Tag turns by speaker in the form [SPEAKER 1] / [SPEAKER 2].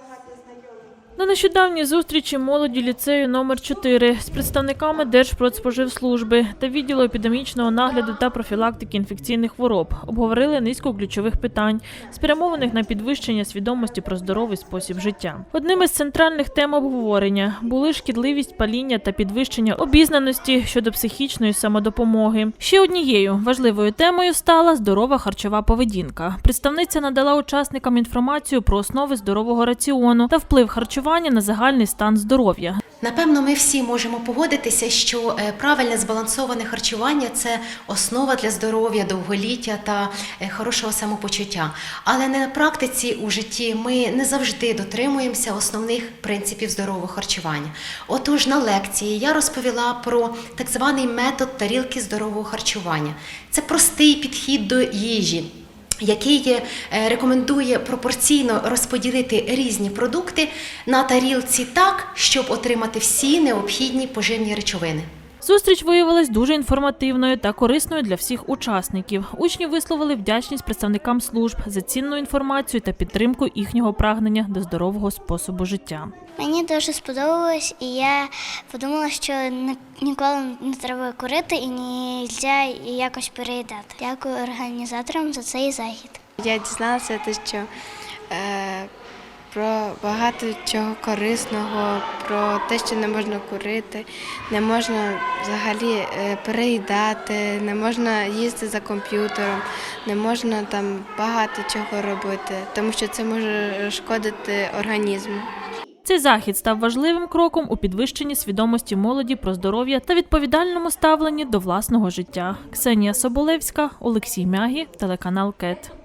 [SPEAKER 1] I trabajar this millones. На нещодавній зустрічі молоді ліцею номер 4 з представниками Держпродспоживслужби та відділу епідемічного нагляду та профілактики інфекційних хвороб обговорили низку ключових питань, спрямованих на підвищення свідомості про здоровий спосіб життя. Одним із центральних тем обговорення були шкідливість паління та підвищення обізнаності щодо психічної самодопомоги. Ще однією важливою темою стала здорова харчова поведінка. Представниця надала учасникам інформацію про основи здорового раціону та вплив харчування на загальний стан здоров'я.
[SPEAKER 2] Напевно, ми всі можемо погодитися, що е, правильне збалансоване харчування це основа для здоров'я, довголіття та е, хорошого самопочуття. Але не на практиці у житті ми не завжди дотримуємося основних принципів здорового харчування. Отож, на лекції я розповіла про так званий метод тарілки здорового харчування. Це простий підхід до їжі який е, рекомендує пропорційно розподілити різні продукти на тарілці так, щоб отримати всі необхідні поживні речовини.
[SPEAKER 1] Зустріч виявилась дуже інформативною та корисною для всіх учасників. Учні висловили вдячність представникам служб за цінну інформацію та підтримку їхнього прагнення до здорового способу життя.
[SPEAKER 3] Мені дуже сподобалось, і я подумала, що ніколи не треба курити і нельзя якось переїдати. Дякую організаторам за цей захід.
[SPEAKER 4] Я дізналася те, що е, про багато чого корисного, про те, що не можна курити, не можна взагалі е, переїдати, не можна їсти за комп'ютером, не можна там багато чого робити, тому що це може шкодити організму.
[SPEAKER 1] Цей захід став важливим кроком у підвищенні свідомості молоді про здоров'я та відповідальному ставленні до власного життя. Ксенія Соболевська, Олексій Мягі, телеканал КЕТ.